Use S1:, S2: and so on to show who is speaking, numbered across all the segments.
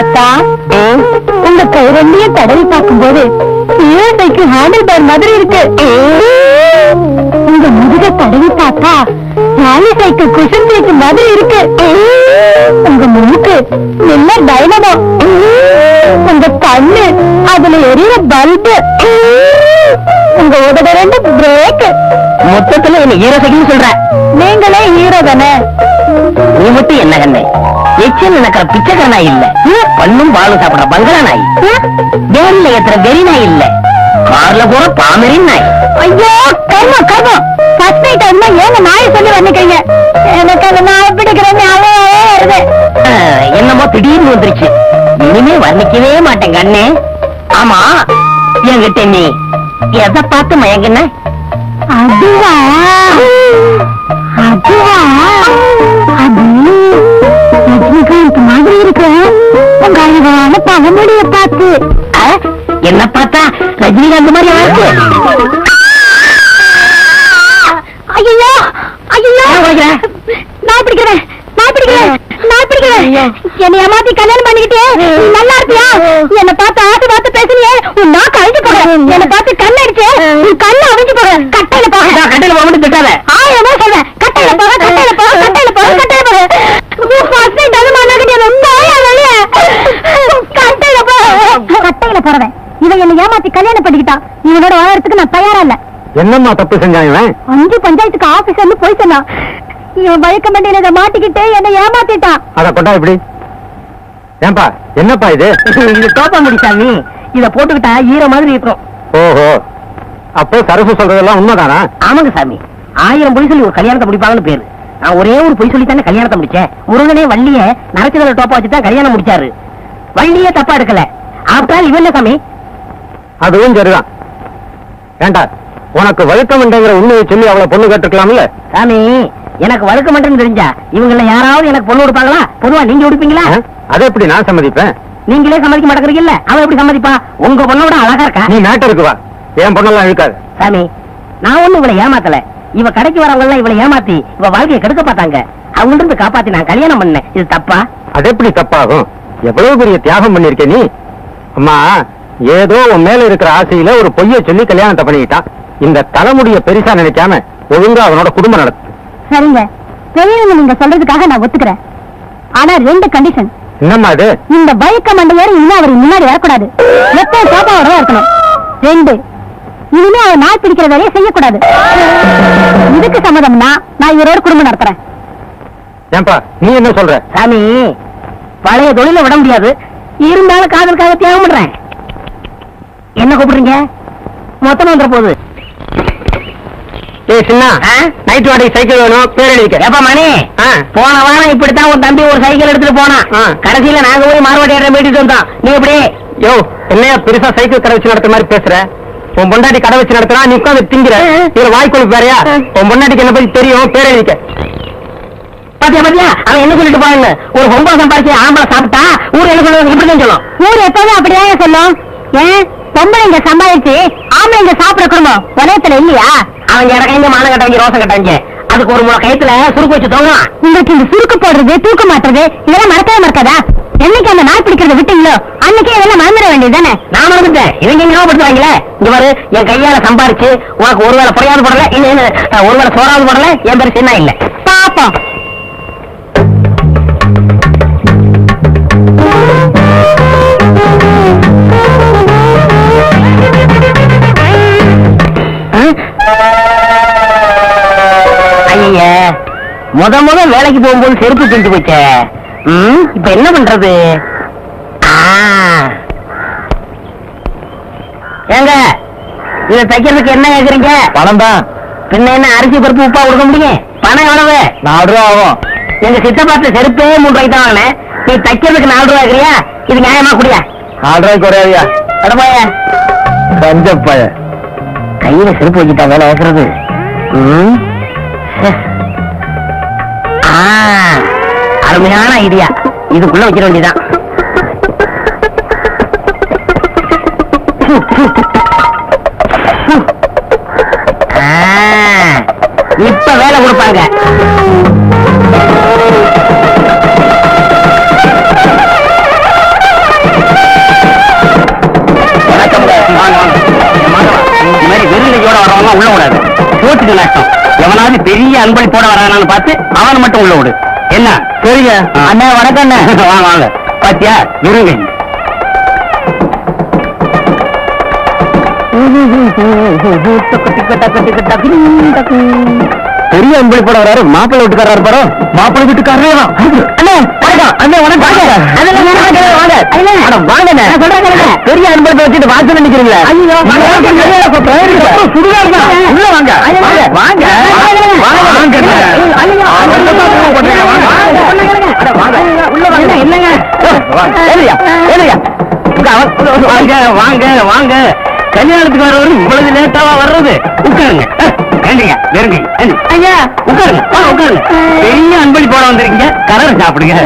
S1: அத்தா உங்க கை ரெண்டையும் தடவி பார்க்கும்போது ஏழைக்கு ஹேண்டில் பார் மாதிரி இருக்கு. உங்க முதுக தடவி பார்த்தா ராலி சைக்கிள் குஷன் சைக்கிள் மாதிரி இருக்கு. உங்க மூக்கு நல்ல டைனமோ உங்க கண்ணு அதுல எரியற பல்பு உங்க உதட ரெண்டு பிரேக்
S2: மொத்தத்துல என்ன சைக்கிள் சொல்ற?
S1: நீங்களே ஹீரோ தானே.
S2: நீ மட்டும் என்ன கண்ணே? எச்சில் நடக்கிற பிச்சைக்கார நாய் இல்ல பண்ணும் பாலும் சாப்பிடுற பங்களா நாய். வேலில ஏத்துற வெறி நாய் இல்ல? கார்ல போற பாமரின் நாய்.
S1: ஐயோ கர்மம் கர்மம் ஃபர்ஸ்ட் நைட் வந்து ஏங்க நாய் சொல்லி வந்துக்கிறீங்க எனக்கு அந்த நாய் பிடிக்கிறேன்னு அவையாவே வருது.
S2: என்னமோ திடீர்னு வந்துருச்சு. இனிமே வர்ணிக்கவே மாட்டேன் கண்ணே ஆமா என்கிட்ட நீ எதை பார்த்து மயங்கின?
S1: அதுவா? அதுவா? அது ரஜினிகாந்த் மாதிரி இருக்கு. உங்க அழகான பழமொழிய பார்த்து.
S2: என்ன ரஜினிகாந்த் மாதிரி ஆச்சு
S1: ஐயோ ஐயோ? நான் பிடிக்கிறேன் நான் பிடிக்கிறேன் நான் பிடிக்கிறேன். என்னை ஏமாத்தி கல்யாணம் பண்ணிக்கிட்டு நல்லா இருப்பியா? என்ன பார்த்து ஆசை பார்த்து பேசுனியே உன் நாக்கு அழிஞ்சு போக என்ன பார்த்து கண் அடிச்சு உன் கண்ணு அழிஞ்சு போக கட்டையில போக
S2: நான் கட்டையில போக மட்டும் திட்டாத
S1: ஆயிரமா சொல்றேன் கட்டையில போக கட்டையில போக கட்டையில போக கட்டையில போக உன் ஃபர்ஸ்ட் நைட் அது மண்ணாக்கிட்டே ரொம்ப வெளிய கட்டையில போ கட்டையில போறவன் இவன் என்ன ஏமாத்தி கல்யாணம் பண்ணிக்கிட்டான் இவனோட வாழறதுக்கு நான் தயாரா இல்ல.
S3: என்னம்மா தப்பு செஞ்சான் இவன்?
S1: அஞ்சு பஞ்சாயத்துக்கு ஆபீசர்னு போய் சொன்னான். இவன் வழக்க மண்டியில இதை மாட்டிக்கிட்டு என்ன ஏமாத்திட்டான்.
S3: அத கொண்டா இப்படி. ஏன்பா என்னப்பா இது?
S2: இது தோப்பாங்குடி சாமி. இத போட்டுக்கிட்டா ஈர மாதிரி இருக்கும்
S3: ஓஹோ. அப்போ சரசு சொல்றதெல்லாம் உண்மைதானா?
S2: ஆமாங்க சாமி. ஆயிரம் பொய் சொல்லி ஒரு கல்யாணத்தை முடிப்பாங்கன்னு பேரு. நான் ஒரே ஒரு பொய் சொல்லி தானே கல்யாணத்தை முடிச்சேன். முருகனே வள்ளிய நரச்சதல டோப்பா வச்சு தான் கல்யாணம் முடிச்சாரு. வள்ளியே தப்பா எடுக்கல. ஆப்டால் இவன் என்ன சாமி?
S3: அதுவும் சரிதான். ஏண்டா உனக்கு வழுக்கம் உண்டுங்கிற உண்மையை சொல்லி அவளை பொண்ணு கேட்டுக்கலாம்ல
S2: சாமி எனக்கு வழுக்க மாட்டேன்னு தெரிஞ்சா இவங்கள யாராவது எனக்கு பொண்ணு கொடுப்பாங்களா? பொதுவா நீங்க கொடுப்பீங்களா?
S3: அதை எப்படி நான் சம்மதிப்பேன்?
S2: நீங்களே சம்மதிக்க மாட்டேங்கிறீங்கல்ல? அவன் எப்படி சம்மதிப்பா? உங்க பொண்ணோட அழகா இருக்கா?
S3: நீ மேட்டருக்கு வா. என் பொண்ணெல்லாம் இழுக்காது.
S2: சாமி நான் ஒண்ணு இவளை ஏமாத்தல. இவ கடைக்கு வரவங்க எல்லாம் இவளை ஏமாத்தி இவ வாழ்க்கையை கெடுக்க பார்த்தாங்க. அவங்கள்ட்ட இருந்து காப்பாத்தி நான் கல்யாணம் பண்ணேன். இது தப்பா?
S3: அது எப்படி தப்பாகும்? எவ்வளவு பெரிய தியாகம் பண்ணிருக்க நீ? அம்மா ஏதோ உன் மேல இருக்கிற ஆசையில ஒரு பொய்ய சொல்லி கல்யாணத்தை பண்ணிக்கிட்டான் இந்த தலைமுடிய பெருசா நினைக்காம ஒழுங்கா அவனோட குடும்பம் நடத்து
S1: சரிங்க. பெரியவங்க நீங்க சொல்றதுக்காக நான் ஒத்துக்கிறேன். ஆனா ரெண்டு கண்டிஷன்
S3: என்னம்மா இது?
S1: இந்த வழுக்க மண்டையாரு இனிமே அவர் முன்னாடி வரக்கூடாது. எப்பவும் சோபாவோட இருக்கணும். ரெண்டு இனிமே அவர் நாய் பிடிக்கிற வேலையை செய்யக்கூடாது. இதுக்கு சம்மதம்னா நான் இவரோட குடும்பம் நடத்துறேன்.
S3: ஏன்பா நீ என்ன சொல்ற?
S2: சாமி பழைய தொழில விட முடியாது. இருந்தாலும் காதலுக்காக தியாகம் பண்றேன். என்ன கூப்பிடுறீங்க? மொத்தமா வந்துட போகுது
S3: ஏய் சின்ன? நைட் வாடகை சைக்கிள் வேணும் பேர் எழுதிக்க.
S2: ஏப்பா மணி. போன வாரம் இப்படித்தான் உன் தம்பி ஒரு சைக்கிள் எடுத்துட்டு போனான். கடைசியில நாங்க போய் மார்வாடி இடம் போயிட்டு வந்தோம். நீ எப்படி?
S3: யோ என்னையா பெருசா சைக்கிள் கடை வச்சு நடத்த மாதிரி பேசுற? உன் பொண்டாட்டி கடை வச்சு நடத்துறா நீ உட்காந்து திங்கிற. இதுல வாய்க்கொழுப்பு வேறையா? உன் பொண்டாட்டிக்கு என்ன பத்தி தெரியும்? பேர் எழுதிக்க.
S2: பாத்தியா பாத்தியா? அவன் என்ன சொல்லிட்டு போறாங்க ஒரு ஒன்பது சம்பாதிச்சு ஆம்பளை சாப்பிட்டா ஊர் என்ன சொல்லுவாங்க? இப்படிதான் சொல்லும்.
S1: ஊர் எப்போதும் அப்படிதான் சொல்லும். ஏன்? பொம்பளைங்க சம்பாதிச்சு ஆம்பளைங்க சாப்பிட குடும்பம். உலகத்துல இல்லையா?
S2: அவங்க இறக்கங்க மானம் கட்டவங்க ரோசம் கட்டவங்க அதுக்கு ஒரு முறை கயத்துல சுருக்கு வச்சு தோங்கலாம்.
S1: உங்களுக்கு இந்த சுருக்கு போடுறது தூக்க மாட்டுறது இதெல்லாம் மறக்கவே மறக்காதா? என்னைக்கு அந்த நாய் பிடிக்கிறத விட்டீங்களோ அன்னைக்கே இதெல்லாம் மறந்துட வேண்டியதுதானே?
S2: நான் மறந்துட்டேன். இவங்க ஞாபகப்படுத்துறாங்களே இங்க பாரு என் கையால சம்பாரிச்சு உனக்கு ஒருவேளை புறையாவது போடல இன்னும் ஒருவேளை சோறாவது போடல என் பேரு சின்ன இல்ல.
S1: பாப்போம்.
S2: முத முத வேலைக்கு போகும்போது செருப்பு செஞ்சு போச்சே. இப்ப என்ன பண்றது. ஏங்க இத தைக்கிறதுக்கு என்ன கேக்குறீங்க?
S3: பணம் தான்
S2: பின்ன என்ன அரிசி பருப்பு உப்பா கொடுக்க முடியும் பணம் எவ்வளவு?
S3: நாலு ரூபா ஆகும்.
S2: எங்க சித்தப்பாத்த செருப்பே மூணு ரூபாய்க்கு தான் வாங்கினேன். நீ தைக்கிறதுக்கு நாலு ரூபாய் இருக்கிறியா இது நியாயமா குடியா?
S3: நாலு ரூபாய்க்கு குறையாதியா?
S2: அடப்பாய
S3: பஞ்சப்பாய.
S2: கையில செருப்பு வச்சுட்டா வேலை ஏசுறது ம். அருமையான ஐடியா இதுக்குள்ள வைக்கிற வேண்டியதான் இப்ப வேலை கொடுப்பாங்க. வெறுநிலையோட வரவங்க உள்ள கூடாது போட்டுக்கு நஷ்டம்.
S4: அன்பளி போட வரானான்னு பார்த்து அவனை மட்டும் உள்ள விடு. என்ன? சரிங்க. அண்ணா வணக்கம் அண்ணா. வாங்க வாங்க. பாத்தியா? இருங்க.
S5: பெரிய அன்பளி போட வராரு. மாப்பிள்ளை வீட்டுக்காரர் பாரு மாப்பிள்ளை வீட்டுக்காரரே தான்.
S4: அண்ணா வணக்கம் அண்ணா வணக்கம். வாங்க. வாங்க. பெரிய அன்பளத்தை வச்சுட்டு வாசல் நினைக்கிறீங்களா ஐயோ சுடுகாடு தான் உள்ள வாங்க வாங்க வாங்க வாங்க வாங்க வாங்க. கல்யாணத்துக்கு வரவர் இவ்வளவு லேட்டாவா வர்றது? உட்காருங்க. ஏண்டிங்க நெருங்கி ஐயா. உட்காருங்க உட்காருங்க. பெரிய அன்பளி போட வந்திருக்கீங்க. கரர் சாப்பிடுங்க.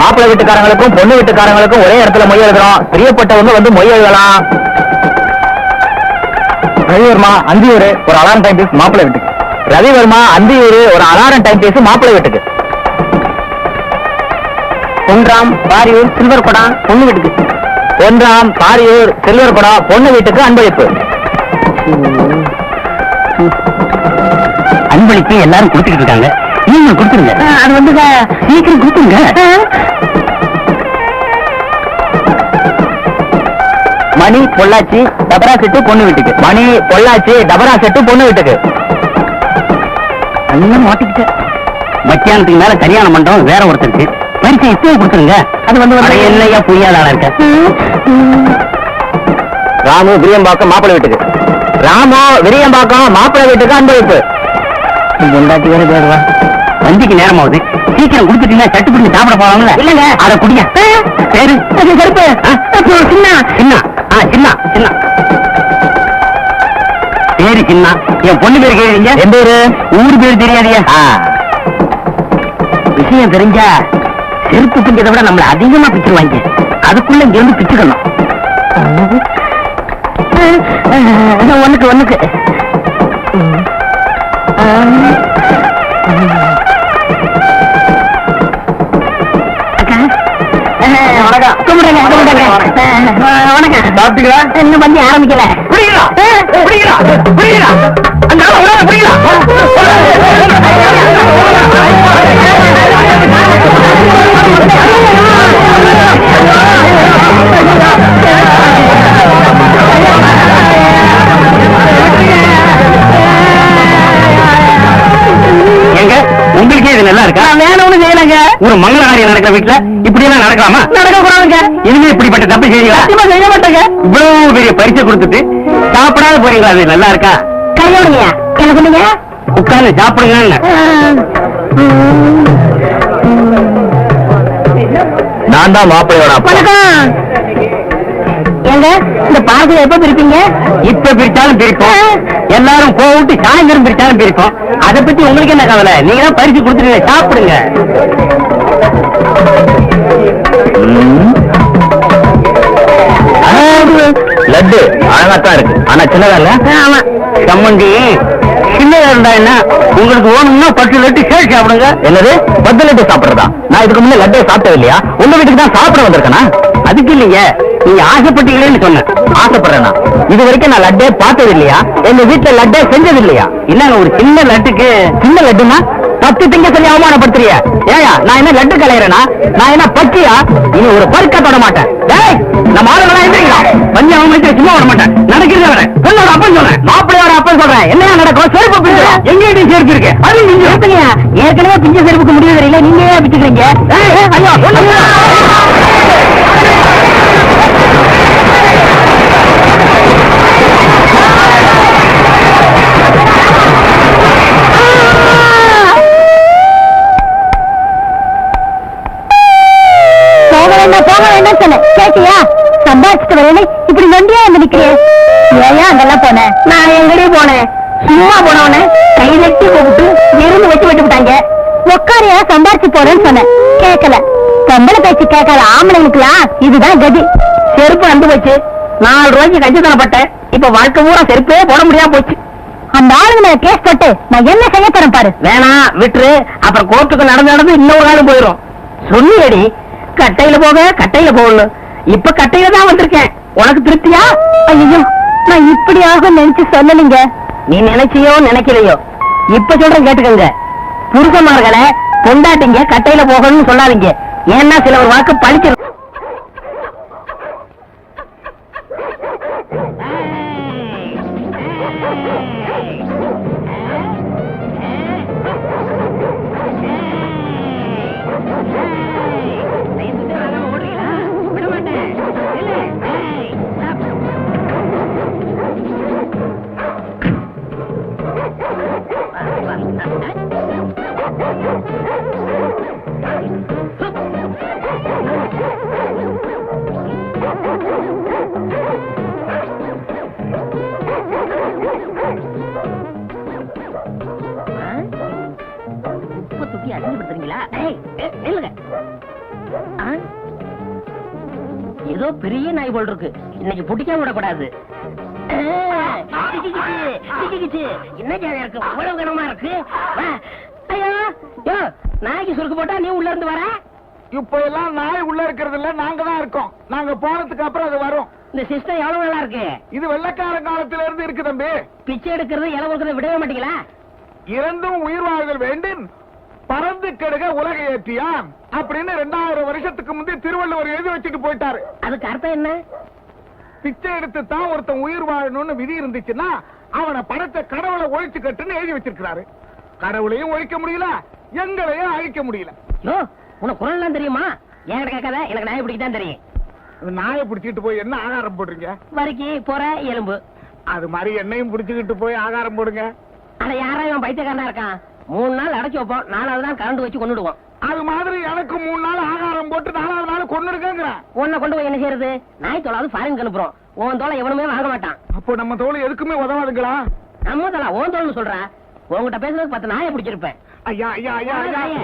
S5: மாப்பிள்ளை வீட்டுக்காரங்களுக்கும் பொண்ணு வீட்டுக்காரங்களுக்கும் ஒரே இடத்துல மொய் எழுதுறோம் பிரியப்பட்டவங்க வந்து மொய் எழுதலாம் ரவிவர்மா அந்தியூர் ஒரு அலாரம் டைம் பீஸ் மாப்பிள்ளை வீட்டுக்கு. ரவிவர்மா அந்தியூர் ஒரு அலாரம் டைம் பீஸ் மாப்பிள்ளை வீட்டுக்கு. பொன்றாம் பாரியூர் சில்வர் குடம் பொண்ணு வீட்டுக்கு. பொன்றாம் பாரியூர் சில்வர் குடம் பொண்ணு வீட்டுக்கு அன்பளிப்பு.
S4: அன்பளிப்பு எல்லாரும் கொடுத்துக்கிட்டு இருக்காங்க. நீங்க கொடுத்துருங்க. அது வந்து சீக்கிரம் கொடுத்துருங்க.
S5: மணி பொள்ளாச்சி டபரா செட்டு பொண்ணு வீட்டுக்கு. மணி பொள்ளாச்சி டபரா செட்டு பொண்ணு வீட்டுக்கு.
S4: அண்ணன் மாட்டிக்கிட்ட மத்தியானத்துக்கு மேல கல்யாண மண்டபம் வேற ஒருத்தருக்கு. பரிசை இப்பவே கொடுத்துருங்க. அது வந்து என்னையா புரியாத ஆளா இருக்க?
S5: ராமு விரியம்பாக்கம் மாப்பிள்ளை வீட்டுக்கு. ராமு விரியம்பாக்கம் மாப்பிள்ளை வீட்டுக்கு அன்பளிப்பு
S4: பொண்டாட்டி வேற பேருவா வண்டிக்கு நேரம் ஆகுது சீக்கிரம் கொடுத்துட்டீங்கன்னா சட்டு பிடிச்சி சாப்பிட போவாங்கல்ல இல்லங்க. அத குடிங்க. பேரு? கருப்பு. சின்ன. சின்ன. ஆ சின்ன. சின்ன. பேரு சின்ன. என் பொண்ணு பேரு கேக்குறீங்க?
S5: எந்த ஊரு
S4: ஊர் பேர் தெரியாதியா விஷயம் தெரிஞ்சா செருப்பு பிஞ்சதை விட நம்மள அதிகமா பிச்சிருவாங்க. அதுக்குள்ள இங்க இருந்து பிச்சுக்கணும். ஒண்ணுக்கு ஒண்ணுக்கு. இன்னும் வந்து ஆரம்பிக்கல.
S5: புரியுதா? புரியுதா? புரியுதா? அந்த புரியுதா?
S4: ஒரு மங்கள காரியம் நடக்கிற வீட்டுல இப்படி எல்லாம் நடக்கலாமா? நடக்க கூடாதுங்க இனிமே இப்படிப்பட்ட தப்பு செய்வீங்களா? செய்ய மாட்டேங்க. இவ்வளவு பெரிய பரிசு கொடுத்துட்டு சாப்பிடாத போறீங்களா? அது நல்லா இருக்கா? கையோடுங்க என்ன சொன்னீங்க உட்கார்ந்து சாப்பிடுங்க
S5: நான் தான் மாப்பிள்ளையோட
S4: ஏங்க இந்த பார்சல் எப்ப பிரிப்பீங்க? இப்ப பிரிச்சாலும் பிரிப்போம். எல்லாரும் போட்டு சாயந்தரம் பிரிச்சாலும் பிரிப்போம் அதை பத்தி உங்களுக்கு என்ன கவலை? நீங்க தான் பரிசு கொடுத்துருங்க சாப்பிடுங்க.
S5: லட்டு. அழகாத்தான் இருக்கு. ஆனா சின்னதா இல்ல?
S4: ஆமா. சம்மந்தி சின்னதா இருந்தா என்ன? உங்களுக்கு வேணும்னா பத்து லட்டு சேர்த்து சாப்பிடுங்க.
S5: என்னது? பத்து லட்டு சாப்பிடுறதா? நான் இதுக்கு முன்ன லட்டே சாப்பிட்டது இல்லையா உங்க வீட்டுக்கு தான் சாப்பிட வந்திருக்கேனா?
S4: அதுக்கு இல்லைங்க. நீங்க ஆசைப்பட்டீங்களேன்னு சொன்ன
S5: ஆசைப்படுறேனா இது வரைக்கும் நான் லட்டே பார்த்தது இல்லையா எங்க வீட்டுல லட்டே செஞ்சது இல்லையா
S4: என்னங்க ஒரு சின்ன லட்டுக்கு?
S5: சின்ன லட்டுனா பத்து திங்க சொல்லி அவமானப்படுத்துறிய. ஏயா நான் என்ன லட்டு கலையறேனா? நான் என்ன பச்சியா? இனி ஒரு பருக்க தொட மாட்டேன். டேய் நம்ம ஆளுங்களா எந்திரிங்களா
S4: வந்து அவன் சும்மா விட மாட்டேன். நடக்கிறது விட
S5: பொண்ணோட அப்பன் சொல்றேன். மாப்பிள்ளையோட அப்பன் சொல்றேன். என்ன நடக்கும்? செருப்பு பிஞ்சு.
S4: எங்க வீட்டையும் சேர்ப்பு இருக்கு. அது நீங்க. ஏற்கனவே பிஞ்சு செருப்புக்கு முடிவு தெரியல நீங்க ஏன் பிச்சுக்கிறீங்க
S5: ஐயோ
S1: போக வேண்டாம் சொன்னேன் கேட்டியா? சம்பாதிச்சுட்டு வரேன்னு இப்படி நொண்டியா வந்து நிக்கிறியே? ஏயா அங்கெல்லாம் போனேன்
S4: நான் எங்கடி போனேன் சும்மா போனவனே கை நட்டி கூப்பிட்டு எறும்பு வச்சு விட்டு விட்டாங்க.
S1: உக்காரியா சம்பாரிச்சு போறேன்னு சொன்னேன் கேட்கல பொம்பளை பேச்சு கேட்காத ஆம்பளைங்களுக்குலாம் இதுதான் கதி.
S4: செருப்பு வந்து போச்சு. நாலு ரூபாய்க்கு கஞ்சி தரப்பட்டேன் இப்ப வாழ்க்கை பூரா செருப்பே போட முடியாம போச்சு.
S1: அந்த ஆளுங்க மேல கேஸ் போட்டு நான் என்ன செய்ய போறேன் பாரு.
S4: வேணாம் விட்டுரு. அப்புறம் கோர்ட்டுக்கு நடந்து நடந்து இன்னொரு நாள் போயிடும் சொன்னியடி கட்டையில போக கட்டையில போகணும். இப்ப கட்டையில தான் வந்திருக்கேன். உனக்கு திருப்தியா?
S1: ஐயோ நான் இப்படியாக நினைச்சு சொல்லலைங்க.
S2: நீ நினைச்சியோ நினைக்கலையோ? இப்ப சொல்றேன் கேட்டுக்கங்க. புருஷமார்களை பொண்டாட்டிங்க கட்டையில போகணும்னு சொல்லாதீங்க. ஏன்னா சில ஒரு வாக்கு பழிச்சிரு நாய் போல் இருக்கு இன்னைக்கு புடிக்க விடக்கூடாது. என்ன ஜாலியா இருக்கு? இவ்வளவு கனமா இருக்கு? வா. ஐயோ யோ, நாய்க்கு சுருக்கு போட்டா நீ உள்ள இருந்து வர.
S6: இப்ப எல்லாம் நாய் உள்ள இருக்கிறது இல்ல நாங்க தான் இருக்கோம். நாங்க போனதுக்கு அப்புறம் அது வரும்.
S2: இந்த சிஸ்டம் எவ்வளவு நல்லா இருக்கு?
S6: இது வெள்ளக்கார காலத்துல இருந்து இருக்கு தம்பி.
S2: பிச்சை எடுக்கிறது விடவே மாட்டீங்களா?
S6: இறந்தும் உயிர் வாழ்தல் வேண்டும். பறந்து கெடுக உலக ஏற்றியான் அப்படின்னு ரெண்டாயிரம் வருஷத்துக்கு முந்தைய திருவள்ளுவர் எழுதி வச்சுட்டு போயிட்டாரு.
S2: அதுக்கு அர்த்தம் என்ன?
S6: பிச்சை எடுத்து தான் ஒருத்தன் உயிர் வாழணும்னு விதி இருந்துச்சுன்னா அவனை படைச்ச கடவுளை ஒழிச்சு கட்டுன்னு எழுதி வச்சிருக்கிறாரு. கடவுளையும் ஒழிக்க முடியல எங்களையும் அழிக்க முடியல.
S2: யோ உனக்கு குரல் எல்லாம் தெரியுமா? என்கிட்ட கேட்காத எனக்கு நாய் பிடிக்க தான் தெரியும்
S6: நாயை பிடிச்சிட்டு போய் என்ன ஆகாரம் போடுறீங்க?
S2: வரிக்கி போற எலும்பு.
S6: அது மாதிரி என்னையும் பிடிச்சுக்கிட்டு போய் ஆகாரம் போடுங்க.
S2: அட யாரா இவன் பைத்தியக்காரனா இருக்கான்? மூணு நாள் அடைச்சு வைப்போம். நாலாவது நாள் கரண்ட் வச்சு கொண்டுடுவோம்.
S6: அது மாதிரி எனக்கு மூணு நாள் ஆகாரம் போட்டு நாலாவது நாள் கொண்டு இருக்கேங்கிறேன்
S2: உன்னை கொண்டு போய் என்ன செய்யறது? நாய் தொலாவது ஃபாரின் அனுப்புறோம். உன் தோலை எவனுமே வாங்க மாட்டான்.
S6: அப்போ நம்ம தோல் எதுக்குமே உதவாதுங்களா?
S2: நம்ம தலா உன் தோல்னு சொல்ற. உன்கிட்ட பேசுறதுக்கு பத்து நாயை பிடிச்சிருப்பேன்.
S6: ஐயா ஐயா ஐயா ஐயா.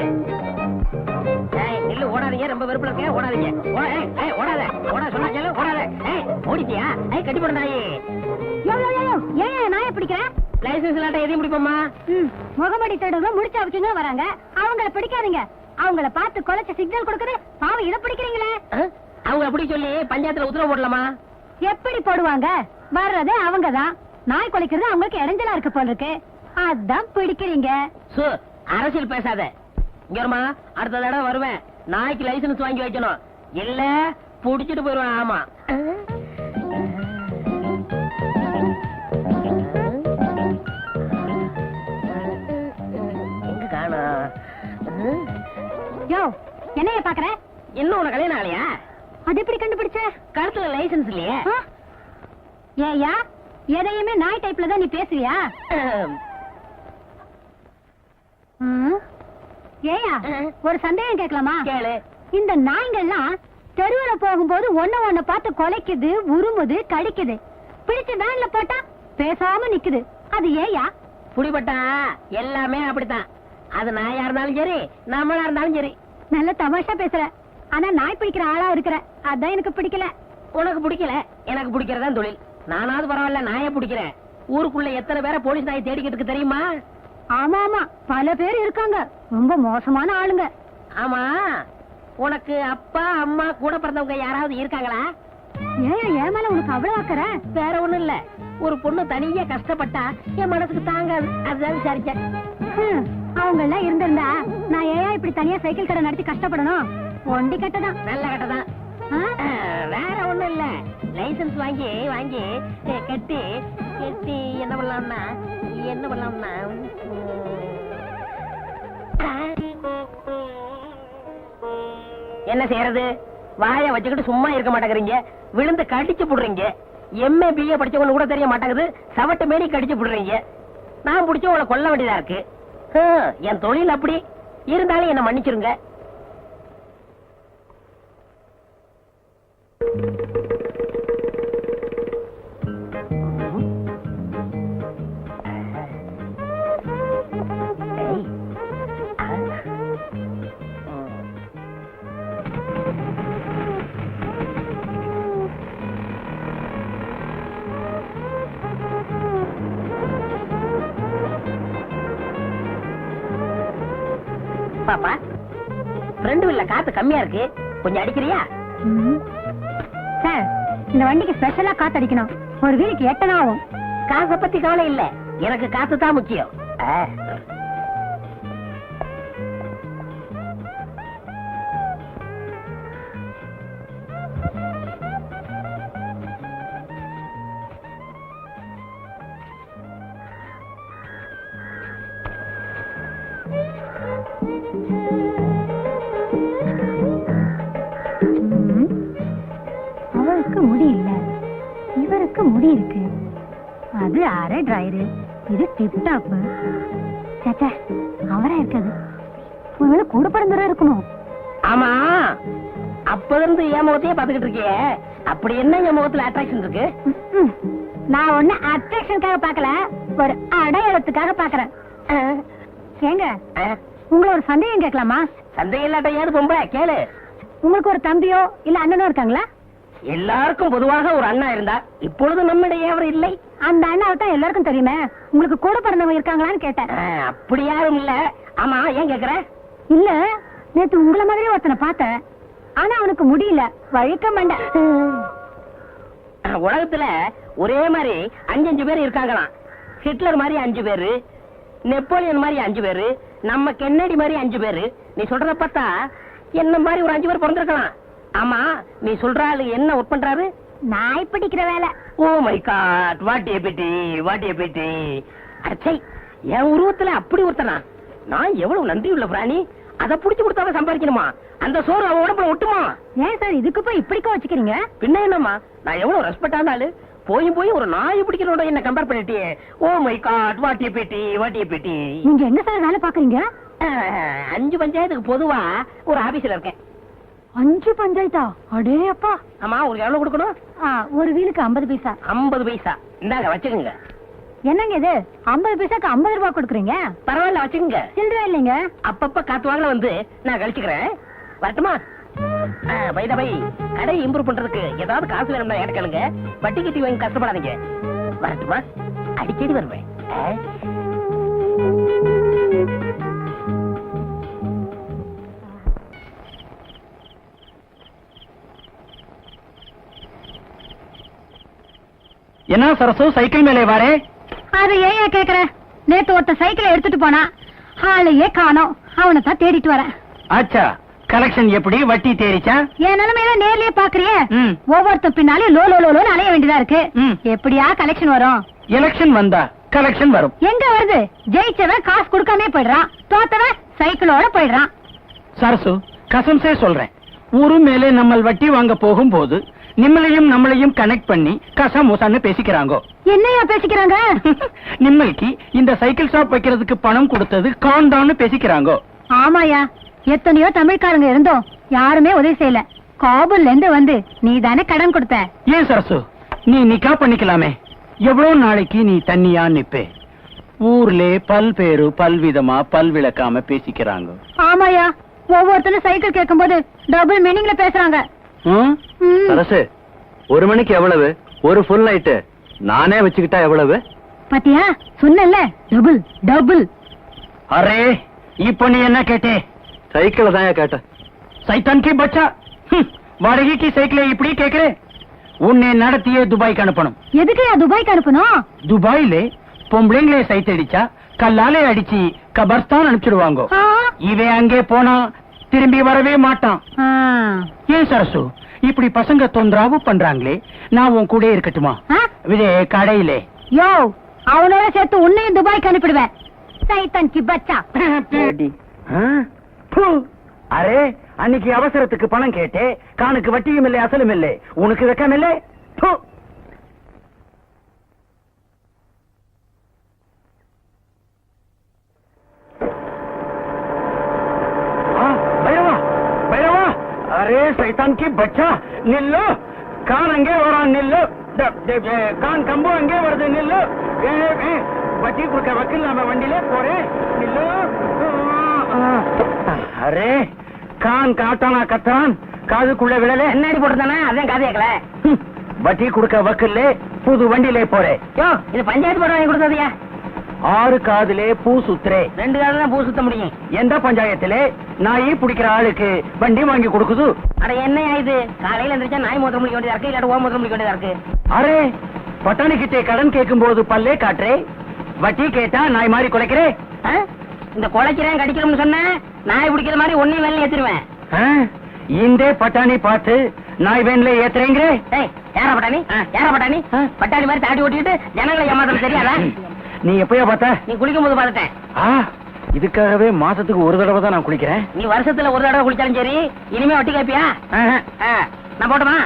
S2: நில்லு ஓடாதீங்க. ரொம்ப வெறுப்புல இருக்க ஓடாதீங்க. ஓடாத. ஓடாத சொன்னா கேளு ஓடாத. ஓடிட்டியா? கட்டி போட நாயே.
S1: யோ யோ யோ, யோ ஏன் நாயை பிடிக்கிற?
S2: லைசன்ஸ் இல்லாட்ட எதையும் பிடிப்போமா
S1: முகமடி தேடுங்க முடிச்சு அவச்சுங்க வராங்க. அவங்கள பிடிக்காதீங்க. அவங்கள பார்த்து கொலைச்ச சிக்னல் கொடுக்குது. பாவம் இதை பிடிக்கிறீங்களே?
S2: அவங்க அப்படி சொல்லி பஞ்சாயத்துல உத்தரவு போடலாமா?
S1: எப்படி போடுவாங்க? வர்றது அவங்கதான் நாய் கொலைக்கிறது அவங்களுக்கு இடைஞ்சலா இருக்கு போல இருக்கு. அதான் பிடிக்கிறீங்க.
S2: சு அரசியல் பேசாத. இங்க வருமா? அடுத்த தடவை வருவேன். நாய்க்கு லைசன்ஸ் வாங்கி வைக்கணும். இல்ல புடிச்சிட்டு போயிருவேன். ஆமா.
S1: யோ என்னைய பாக்குற
S2: இன்னும் உனக்கு கல்யாணம் ஆகலையா?
S1: அது எப்படி கண்டுபிடிச்ச?
S2: கழுத்துல லைசன்ஸ் இல்லையே?
S1: ஆ? ஏய்யா எதையுமே நாய் டைப்ல தான் நீ பேசுவியா? ம்? ஏய்யா ஒரு சந்தேகம் கேட்கலாமா?
S2: கேளு.
S1: இந்த நாய்ங்கள்லாம் தெருவுல போகும்போது ஒண்ணு ஒண்ணு பார்த்து கொலைக்குது உருமுது கடிக்குது. பிடிச்சு வேன்ல போட்டா பேசாம நிக்குது. அது ஏயா
S2: புடிபட்டா? எல்லாமே அப்படித்தான். அது நாயா இருந்தாலும் சரி நம்மளா இருந்தாலும் சரி.
S1: நல்ல தமாஷா பேசுற. ஆனா நாய் பிடிக்கிற ஆளா இருக்கிற. அதான் எனக்கு பிடிக்கல.
S2: உனக்கு பிடிக்கல? எனக்கு பிடிக்கிறதான் தொழில். நானாவது பரவாயில்ல நாயை பிடிக்கிறேன். ஊருக்குள்ள எத்தனை பேரை போலீஸ் நாயை தேடிக்கிட்டு தெரியுமா?
S1: ஆமா ஆமா. பல பேர் இருக்காங்க. ரொம்ப மோசமான ஆளுங்க.
S2: ஆமா. உனக்கு அப்பா அம்மா கூட பிறந்தவங்க யாராவது இருக்காங்களா?
S1: ஏன் என் மேல உனக்கு அவ்வளவு ஆக்கற?
S2: வேற ஒண்ணும் இல்ல. ஒரு பொண்ணு தனியா கஷ்டப்பட்டா என் மனசுக்கு தாங்காது. அதுதான் விசாரிச்சேன்.
S1: அவங்க எல்லாம் இருந்திருந்தா நான் ஏன் இப்படி தனியா சைக்கிள் கடை நடத்தி கஷ்டப்படணும்? ஒண்டி கட்டதான்.
S2: நல்ல கட்டதான் வேற ஒண்ணும் இல்ல. லைசென்ஸ் வாங்கி வாங்கி கட்டி கட்டி என்ன பண்ணலாம்னா என்ன பண்ணலாம்னா என்ன செய்யறது? வாயை வச்சுக்கிட்டு சும்மா இருக்க மாட்டேங்கிறீங்க. விழுந்து கடிச்சு புடுறீங்க. எம்ஏ பிஏ படிச்சவங்க கூட தெரிய மாட்டேங்குது. சவட்டு மேடி கடிச்சு புடுறீங்க. நான் பிடிச்ச உங்களை கொல்ல வேண்டியதா இருக்கு. என் தொழில் அப்படி. இருந்தாலும் என்ன மன்னிச்சிருங்க. பாப்பா ஃப்ரெண்டு இல்ல காத்து கம்மியா இருக்கு. கொஞ்சம் அடிக்கிறியா?
S1: சார் இந்த வண்டிக்கு ஸ்பெஷலா காத்தடிக்கணும் ஒரு வீலுக்கு எட்டனா ஆகும்
S2: காசை பத்தி கவலை இல்ல. எனக்கு காசு தான் முக்கியம்.
S1: அவருக்கு முடி இல்ல. இவருக்கு முடி இருக்கு. அது அரை டிரைரு இது டிப் டாப் சேச்சே அவரா இருக்காது. ஒருவேளை கூட பிறந்தவரா இருக்குமோ
S2: ஆமா. அப்ப இருந்து என் முகத்தையே பாத்துக்கிட்டு இருக்கியே. அப்படி என்ன என் முகத்துல அட்ராக்ஷன் இருக்கு.
S1: நான் ஒண்ணு அட்ராக்ஷனுக்காக பார்க்கல. ஒரு அடையாளத்துக்காக பாக்குறேன் ஏங்க? உங்களை ஒரு சந்தேகம் கேட்கலாமா?
S2: சந்தேகம் இல்லாட்ட ஏது பொம்பளை? கேளு.
S1: உங்களுக்கு ஒரு தம்பியோ இல்ல அண்ணனோ இருக்காங்களா?
S2: எல்லாருக்கும் பொதுவாக ஒரு அண்ணா இருந்தா இப்பொழுது நம்மிடையே அவர் இல்லை.
S1: அந்த அண்ணாவை தான் எல்லாருக்கும் தெரியுமே. உங்களுக்கு கூட பிறந்தவங்க இருக்காங்களான்னு கேட்டேன்.
S2: அப்படி யாரும் இல்ல. ஆமா ஏன் கேக்குற?
S1: இல்ல நேத்து உங்கள மாதிரி ஒருத்தனை பார்த்தேன். ஆனா அவனுக்கு முடியல. வழுக்க மாட்டேன்.
S2: உலகத்துல ஒரே மாதிரி அஞ்சு அஞ்சு பேர் இருக்காங்களாம். ஹிட்லர் மாதிரி அஞ்சு பேரு நெப்போலியன் மாதிரி அஞ்சு பேரு நம்ம கென்னடி மாதிரி அஞ்சு பேரு. நீ சொல்றத பார்த்தா என்ன மாதிரி ஒரு அஞ்சு பேர் பிறந்திருக்கலாம். ஆமா நீ சொல்ற ஆளு என்ன ஒர்க் பண்றாரு?
S1: நாய் பிடிக்கிற வேலை.
S2: ஓ my god what a pity what a pity அச்சை என் உருவத்துல அப்படி ஒருத்தனா? நான் எவ்வளவு நன்றி உள்ள பிராணி? அதை புடிச்சு கொடுத்தாதான் சம்பாதிக்கணுமா? அந்த சோறு அவன் உடம்புல ஒட்டுமா?
S1: ஏன் சார் இதுக்கு போய் இப்படிக்கா வச்சுக்கிறீங்க?
S2: பின்ன என்னம்மா? நான் எவ்வளவு ரெஸ்பெக்டான ஆளு? போய் போய் ஒரு நாய் பிடிக்கிறோட என்ன கம்பேர் பண்ணிட்டியே. ஓ மை காட் வாட்டிய பேட்டி வாட்டிய பேட்டி
S1: நீங்க என்ன சார் வேலை பாக்குறீங்க
S2: அஞ்சு பஞ்சாயத்துக்கு பொதுவா ஒரு ஆபீஸ்ல இருக்கேன்.
S1: அஞ்சு பஞ்சாயத்தா? அடே அப்பா.
S2: ஆமா உங்களுக்கு எவ்வளவு கொடுக்கணும்?
S1: ஒரு வீலுக்கு ஐம்பது பைசா.
S2: ஐம்பது பைசா. இந்தாங்க வச்சுக்கோங்க.
S1: என்னங்க இது? ஐம்பது பைசாக்கு ஐம்பது ரூபாய் கொடுக்குறீங்க?
S2: பரவாயில்ல வச்சுக்கோங்க.
S1: சில்லறை இல்லைங்க.
S2: அப்பப்ப காத்து வாங்கல வந்து நான் கழிச்சுக்கிறேன். வரட்டுமா? பை கடை இம்ப்ரூவ் பண்றதுக்கு ஏதாவது காசு வேணும்னா என்கிட்ட கேளுங்க. வட்டி கட்டி வாங்கி கஷ்டப்படாதீங்க. வரட்டுமா? அடிக்கடி வருவேன்?
S3: என்ன சரசு சைக்கிள் மேலே வாரே?
S1: அது ஏன் கேக்குற? நேத்து ஒருத்த சைக்கிளை எடுத்துட்டு போனா ஆளையே காணோம். அவனை தான் தேடிட்டு வரேன்.
S3: ஆச்சா. கலெக்ஷன் எப்படி? வட்டி தேரிச்சா
S1: என் நிலைமையில நேர்லயே பாக்குறியே.
S3: ம்.
S1: ஒவ்வொருத்தன் பின்னாலே லோ லோ லோன்னு அலைய வேண்டியதா இருக்கு. எப்படியா கலெக்ஷன் வரும்?
S3: எலெக்ஷன் வந்தா கலெக்ஷன் வரும்.
S1: எங்க வருது? ஜெயிச்சவன் காசு கொடுக்காம போயிடுறான். தோத்தவன் சைக்கிளோட போயிடுறான்.
S3: சரசு கசம்சே சொல்றேன். ஊரு மேலே நம்ம வட்டி வாங்க போகும்போது நிம்மளையும் நம்மளையும் கனெக்ட் பண்ணி கசமுசான்னு பேசிக்கிறாங்க.
S1: என்னையா பேசிக்கிறாங்க?
S3: நிம்மளுக்கு இந்த சைக்கிள் ஷாப் வைக்கிறதுக்கு பணம் கொடுத்தது காண்டான்னு பேசிக்கிறாங்க.
S1: ஆமாயா எத்தனையோ தமிழ்காரங்க இருந்தோம். யாருமே உதவி செய்யல. காபூல்ல இருந்து வந்து நீ தானே கடன் கொடுத்த.
S3: ஏன் சரசு? நீ நிக்கா பண்ணிக்கலாமே. எவ்வளவு நாளைக்கு நீ தண்ணியா நிப்பே? ஊர்ல பல்பேரு பல்விதமா பல்விளக்காம பேசிக்கிறாங்க.
S1: ஆமாயா ஒவ்வொருத்தரும் சைக்கிள் கேட்கும்போது டபுள் மீனிங்ல பேசுறாங்க.
S3: சரசு ஒரு மணிக்கு எவ்வளவு? ஒரு ஃபுல் நைட்டு நானே வச்சுக்கிட்டா எவ்வளவு?
S1: பாத்தியா? சொன்னல டபுள் டபுள்.
S3: அரே இப்போ நீ என்ன கேட்டே? சைக்கிள் தான் கேட்ட சைத்தான் கி பச்சா ஹம், வாடகைக்கு சைக்கிளை இப்படி கேக்குறே உன்னை நடத்தியே துபாய்க்கு அனுப்பணும்.
S1: எதுக்குயா துபாய்க்கு அனுப்பணும்?
S3: துபாயிலே பொம்பளைங்களே சைத்தடிச்சா கல்லாலே அடிச்சு கபர்ஸ்தான் அனுப்பிச்சிடுவாங்க. இவன் அங்கே போனா திரும்பி வரவே மாட்டான். ஏன் சரசு இப்படி பசங்க தொந்தராவு பண்றாங்களே நான் உன் கூட இருக்கட்டுமா? இதே கடையிலே.
S1: யோ அவனோட சேர்த்து உன்னையும் துபாய்க்கு அனுப்பிடுவேன். சைத்தன் கி பச்சா.
S3: அரே அன்னைக்கு அவசரத்துக்கு பணம் கேட்டே கானுக்கு வட்டியும் இல்லை அசலும் இல்லை. உனக்கு வெக்கம் இல்லை? அரே சைத்தான் கி பச்சா நில்லு. கான் அங்கே வரான் நில்லு. கான் கம்பு அங்கே வருது நில்லு. வட்டி கொடுக்க வக்கீல் நாம வண்டியிலே போறேன் நில்லு. அரே கான் காட்டானா கத்துறான் காதுக்குள்ள விழல.
S2: கண்ணாடி போட்டுதானே அதான் காது கேட்கல.
S3: வட்டி கொடுக்க வக்கீல்ல புது வண்டியிலே போறேன்
S2: யோ இது பஞ்சாயத்து போட வாங்கி கொடுத்ததையா
S3: ஆறு காதுலே பூ சுத்துறே.
S2: ரெண்டு தான் பூ சுத்த முடியும்.
S3: எந்த பஞ்சாயத்திலே? நாயி பிடிக்கிற ஆளுக்கு வண்டி வாங்கி கொடுக்குது.
S2: அட என்னையா இது? காலையில எந்திரிச்சா நாய் மூத்திரம் முடிக்க வேண்டியதா இருக்கு? இல்லாட்ட ஓ மூத்திரம் முடிக்க வேண்டியதா இருக்கு?
S3: அரே பட்டாணி கிட்டே கடன் கேட்கும் போது பல்லே காட்டுறே. வட்டி கேட்டா நாய் மாதிரி குலைக்கிறே?
S2: இந்த குலைக்கிறேன் கடிக்கிறோம்னு சொன்னேன் நாய் பிடிக்கிற மாதிரி ஒன்னையும் வேலை ஏத்திருவேன்?
S3: இந்த பட்டாணி பார்த்து நாய் வேன்ல ஏத்துறீங்களே
S2: ஏய் யாரா பட்டாணி? யாரா பட்டாணி? பட்டாணி மாதிரி தாடி ஓட்டிட்டு ஜனங்களை ஏமாத்துறது தெரியாதா?
S3: நீ எப்பயா பார்த்த?
S2: நீ குளிக்கும் போது பார்த்துட்டேன்
S3: இதுக்காகவே மாசத்துக்கு ஒரு தடவை தான் நான் குளிக்கிறேன்.
S2: நீ வருஷத்துல ஒரு தடவை குளிச்சாலும் சரி இனிமே வட்டி கேப்பியா? நான் போட்டுமா.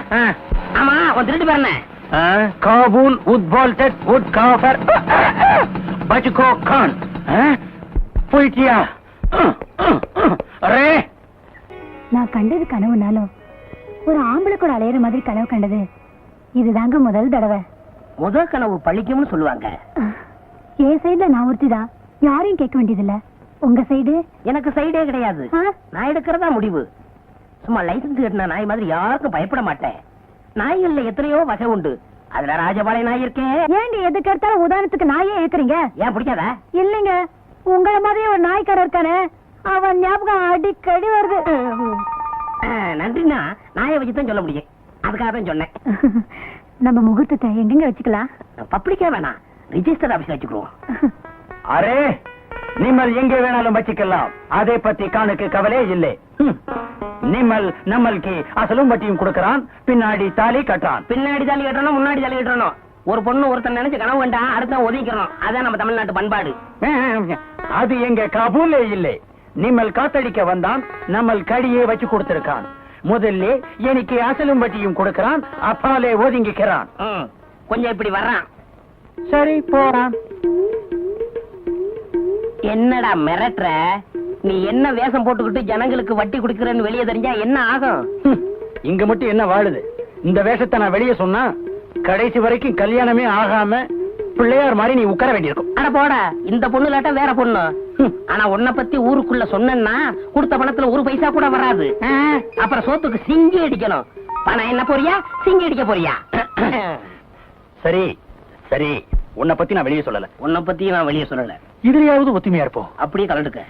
S2: ஆமா உன் திருட்டு பேர் என்ன?
S3: ஆ, காபூல் உத்பால்டட் உட் காஃபர் பஜ்கோ கான். ஆ? போயிட்டியா? அரே
S1: நான் கண்டது கனவுனாலும் ஒரு ஆம்பளை கூட அலையிற மாதிரி கனவு கண்டது. இதுதாங்க முதல் தடவை.
S2: முதல் கனவு பழிக்கும்னு சொல்லுவாங்க.
S1: என் சைடுல நான் ஒருத்திதான் யாரையும் கேட்க வேண்டியதில்ல. உங்க சைடு?
S2: எனக்கு சைடே கிடையாது? நான் எடுக்கிறதா முடிவு. சும்மா லைசன்ஸ் கட்டின நாய் மாதிரி யாருக்கும் பயப்பட மாட்டேன். நாய்கள்ல எத்தனையோ வகை உண்டு. அதுல ராஜபாளைய நாய் இருக்கேன்
S1: ஏண்டி எதுக்கு எடுத்தாலும் உதாரணத்துக்கு நாயே ஏத்துறீங்க?
S2: ஏன் பிடிக்காதா?
S1: இல்லைங்க. உங்கள மாதிரி ஒரு நாய்க்காரர் இருக்கானே அவன் ஞாபகம் அடிக்கடி வருது.
S2: ஆ, நன்றிண்ணா. நாயை வச்சு தான் சொல்ல முடியும். அதுக்காக தான் சொன்னேன்.
S1: நம்ம முகூர்த்தத்தை எங்கெங்க வச்சுக்கலாம்?
S2: பப்ளிக்கே வேணாம். ரிஜிஸ்டர் ஆபீஸ்ல வச்சுக்குவோம்.
S3: அரே நிம்மல் எங்கே வேணாலும் வச்சுக்கலாம். அதை பத்தி காணுக்கு கவலை இல்லை. நிம்மல் நம்மளுக்கு அசலும் வட்டியும் கொடுக்கறான். பின்னாடி தாலி கட்டுறான்.
S2: பின்னாடி தாலி கட்டணும் முன்னாடி தாலி கட்டணும் ஒரு பொண்ணு ஒருத்தன் நினைச்சு கனவு கண்டா அடுத்த ஒதுக்கிறோம் அதான் நம்ம தமிழ்நாட்டு பண்பாடு.
S3: அது எங்க காபூலே இல்லை. நிம்மல் காத்தடிக்க வந்தான் நம்மள் கடியே வச்சு கொடுத்திருக்கான். முதல்ல எனக்கு அசலும் வட்டியும் கொடுக்கறான் அப்பாலே ஒதுங்கிக்கிறான்.
S2: கொஞ்சம் இப்படி வர்றான்.
S3: சரி போறான்.
S2: என்னடா மிரட்டுற? நீ என்ன வேஷம் போட்டுக்கிட்டு ஜனங்களுக்கு வட்டி கொடுக்கறன்னு வெளியே தெரிஞ்சா என்ன ஆகும்?
S3: இங்க மட்டும் என்ன வாழுது? இந்த வேஷத்தை நான் வெளியே சொன்னா கடைசி வரைக்கும் கல்யாணமே ஆகாம பிள்ளையார் மாதிரி நீ உட்கார வேண்டியிருக்கும்.
S2: அட போட இந்த பொண்ணு இல்லாட்டா வேற பொண்ணு. ஆனா உன்னை பத்தி ஊருக்குள்ள சொன்னேன்னா கொடுத்த பணத்துல ஒரு பைசா கூட வராது. அப்புறம் சோத்துக்கு சிங்கி அடிக்கணும். பணம் என்ன போறியா? சிங்கி அடிக்க போறியா?
S3: சரி சரி. உன்னை பத்தி நான் வெளியே சொல்லல.
S2: உன்னை பத்தி நான் வெளியே சொல்லல.
S3: இதுலயாவது ஒத்துமையா இருப்போம்.
S2: அப்படியே கலந்துக்க.